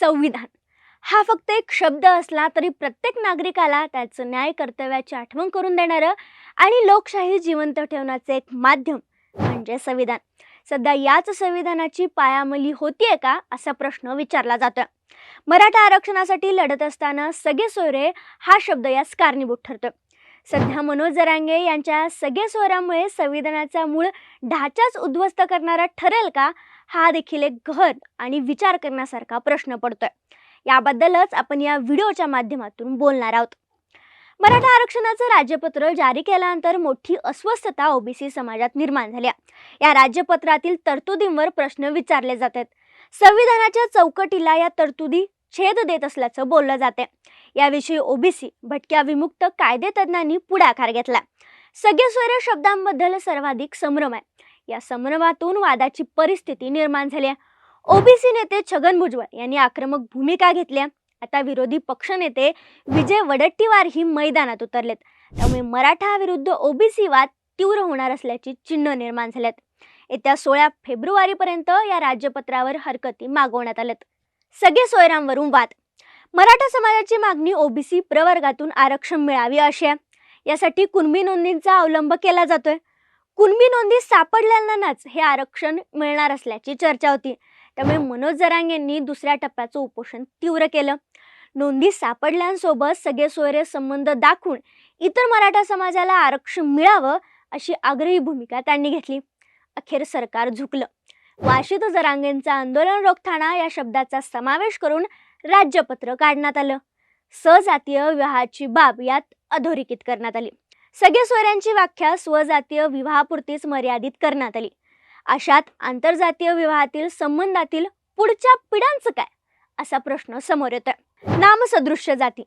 संविधान. हा फक्त एक शब्द असला तरी प्रत्येक नागरिकाला त्याचं न्याय कर्तव्याची आठवण करून देणारं आणि लोकशाही जिवंत ठेवण्याचं एक माध्यम म्हणजे संविधान. सध्या याच संविधानाची पायामली होतीये का असा प्रश्न विचारला जातोय. मराठा आरक्षणासाठी लढत असताना सगळे सोयरे हा शब्द यास कारणीभूत ठरतोय. सध्या मनोज जरांगे यांच्या सगळ्या सोयऱ्यामुळे संविधानाचा मूळ ढाचाच उद्ध्वस्त करणारा ठरेल का हा देखील एक गहन आणि विचार करण्यासारखा प्रश्न पडतोय. याबद्दलच आपण या व्हिडिओच्या माध्यमातून बोलणार आहोत. मराठा आरक्षणाचं राज्यपत्र जारी केल्यानंतर मोठी अस्वस्थता ओबीसी समाजात निर्माण झाल्या. या राज्यपत्रातील तरतुदींवर प्रश्न विचारले जात आहेत संविधानाच्या चौकटीला या तरतुदी छेद देत असल्याचं बोललं जाते याविषयी ओबीसी भटक्या विमुक्त कायदेतज्ञांनी पुढाकार घेतला. सगळे स्वर शब्दांबद्दल सर्वाधिक संभ्रम आहे. या संभ्रमातून वादाची परिस्थिती निर्माण झाली आहे ओबीसी नेते छगन भुजबळ यांनी आक्रमक भूमिका घेतल्या. आता विरोधी पक्षनेते विजय वडट्टीवार ही मैदानात उतरलेत. त्यामुळे मराठा विरुद्ध ओबीसी वाद तीव्र होणार असल्याची चिन्ह निर्माण झाल्यात. येत्या सोळा फेब्रुवारीपर्यंत या राज्यपत्रावर हरकती मागवण्यात आल्यात. सगळे सोयरांवरून वाद. मराठा समाजाची मागणी ओबीसी प्रवर्गातून आरक्षण मिळावी अशी आहे. यासाठी कुणबी नोंदींचा अवलंब केला जातोय. कुणबी नोंदी सापडलेल्यांनाच हे आरक्षण मिळणार असल्याची चर्चा होती. त्यामुळे मनोज जरांग यांनी दुसऱ्या टप्प्याचं उपोषण तीव्र केलं. नोंदी सापडल्यांसोबत सगळे सोयरे संबंध दाखवून इतर मराठा समाजाला आरक्षण मिळावं अशी आग्रही भूमिका त्यांनी घेतली. अखेर सरकार झुकलं. वाशीत जरांगेंचा आंदोलन रोखताना या शब्दाचा समावेश करून राज्यपत्र काढण्यात आलं. सजातीय विवाहाची बाब यात अधोरेखित करण्यात आली. सगळे सोयऱ्यांची व्याख्या स्वजातीय विवाहापुरतीच मर्यादित करण्यात आली. अशात आंतरजातीय विवाहातील संबंधातील पुढच्या पिढ्यांचं काय? असा प्रश्न समोर येतोय. नामसदृश्य जाती.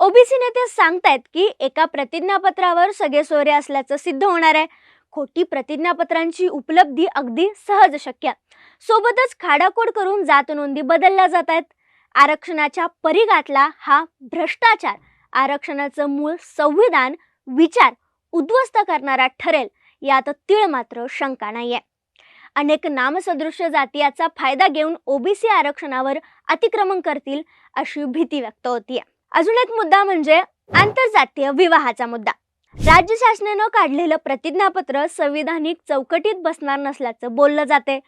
ओबीसी नेते सांगतायत की एका प्रतिज्ञापत्रावर सगळे सोयरे असल्याचं सिद्ध होणार आहे. खोटी प्रतिज्ञापत्रांची उपलब्धी अगदी सहज शक्य. सोबतच खाडाखोड करून जात नोंदी बदलल्या जात आहेत आरक्षणाच्या परिघातला हा भ्रष्टाचार. आरक्षणाचं मूळ संविधान विचार उद्ध्वस्त करणारा ठरेल यात तीळ मात्र शंका नाहीये अनेक नामसदृश्य जाती याचा फायदा घेऊन ओबीसी आरक्षणावर अतिक्रमण करतील अशी भीती व्यक्त होतीये अजून एक मुद्दा म्हणजे आंतरजातीय विवाहाचा मुद्दा राज्य शासनानं काढलेलं प्रतिज्ञापत्र संविधानिक चौकटीत बसणार नसल्याचं बोललं जाते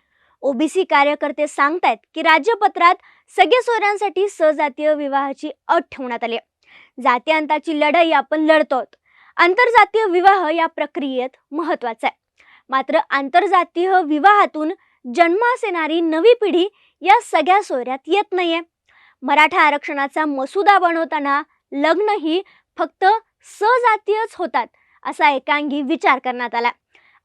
ओबीसी कार्यकर्ते सांगतायत की राज्यपत्रात सगळे सोयऱ्यांसाठी सजातीय विवाहाची अट ठेवण्यात आली आहे. जातीयांताची लढाई आपण लढतो आहोत. आंतरजातीय विवाह या प्रक्रियेत महत्त्वाचा आहे. मात्र आंतरजातीय विवाहातून जन्मास येणारी नवी पिढी या सगळ्या सोयऱ्यात येत नाहीये. मराठा आरक्षणाचा मसुदा बनवताना लग्न ही फक्त सजातीयच होतात असा एकांगी विचार करण्यात आला.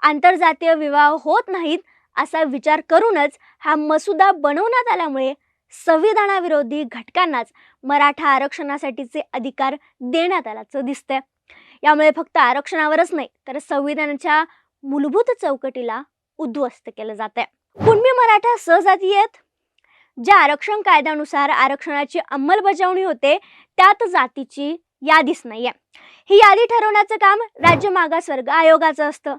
आंतरजातीय विवाह होत नाहीत असा विचार करूनच हा मसुदा बनवण्यात आल्यामुळे संविधानाविरोधी घटकांनाच मराठा आरक्षणासाठीचे अधिकार देण्यात आल्याचं दिसतंय. यामुळे फक्त आरक्षणावरच नाही तर संविधानाच्या मूलभूत चौकटीला उद्ध्वस्त केलं जात आहे कुणबी मराठा सहजाती आहेत? ज्या आरक्षण कायद्यानुसार आरक्षणाची अंमलबजावणी होते त्यात जातीची यादीच नाहीये. ही यादी ठरवण्याचं काम राज्य मागासवर्ग आयोगाचं असतं.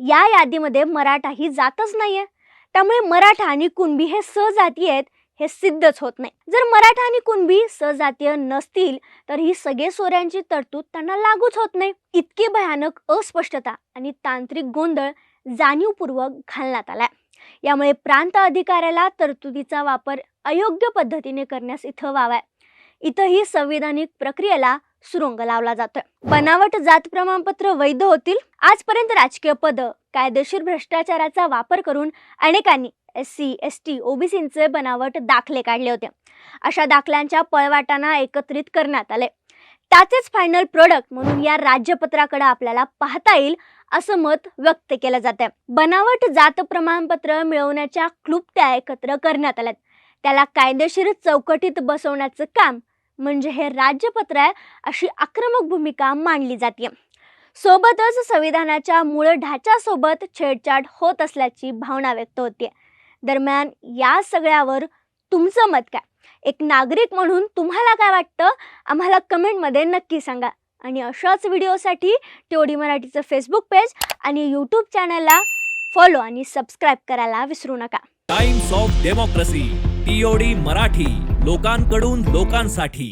या यादीमध्ये मराठा ही जातच नाहीये. त्यामुळे मराठा आणि कुणबी हे सहजाती आहेत हे सिद्धच होत नाही. जर मराठा आणि कुणबी सहजातीय नसतील तर ही सगळे सोऱ्यांची तरतूद त्यांना लागूच होत नाही. इतकी भयानक अस्पष्टता आणि तांत्रिक गोंधळ जाणीवपूर्वक घालण्यात आलाय. यामुळे प्रांत अधिकाऱ्याला तरतुदीचा वापर अयोग्य पद्धतीने करण्यास इथं वावाय इथंही संविधानिक प्रक्रियेला सुरुंग लावला जातोय. बनावट जात प्रमाणपत्र वैध होतील. आजपर्यंत राजकीय पद कायदेशीर भ्रष्टाचाराचा वापर करून अनेकांनी एस सी एस टी ओबीसींचे बनावट दाखले काढले होते. अशा दाखल्यांच्या पळवाटांना एकत्रित करण्यात आले. त्याचेच फायनल प्रोडक्ट म्हणून या राज्यपत्राकडे आपल्याला पाहता येईल असं मत व्यक्त केलं जाते बनावट जात प्रमाणपत्र मिळवण्याच्या क्लुप्त्या एकत्र करण्यात आल्यात. त्याला कायदेशीर चौकटीत बसवण्याचं काम म्हणजे हे राज्यपत्र आहे अशी आक्रमक भूमिका मांडली जाते सोबतच संविधानाच्या मूळ ढाच्यासोबत छेडछाड होत असल्याची भावना व्यक्त होते दरम्यान या सगळ्यावर तुमचं मत काय? एक नागरिक म्हणून तुम्हाला काय वाटतं? आम्हाला कमेंटमध्ये नक्की सांगा. आणि अशाच व्हिडिओसाठी टेवडी मराठीचं फेसबुक पेज आणि यूट्यूब चॅनलला फॉलो आणि सबस्क्राईब करायला विसरू नका. Times of Democracy TOD Marathi लोकांकडून लोकांसाठी.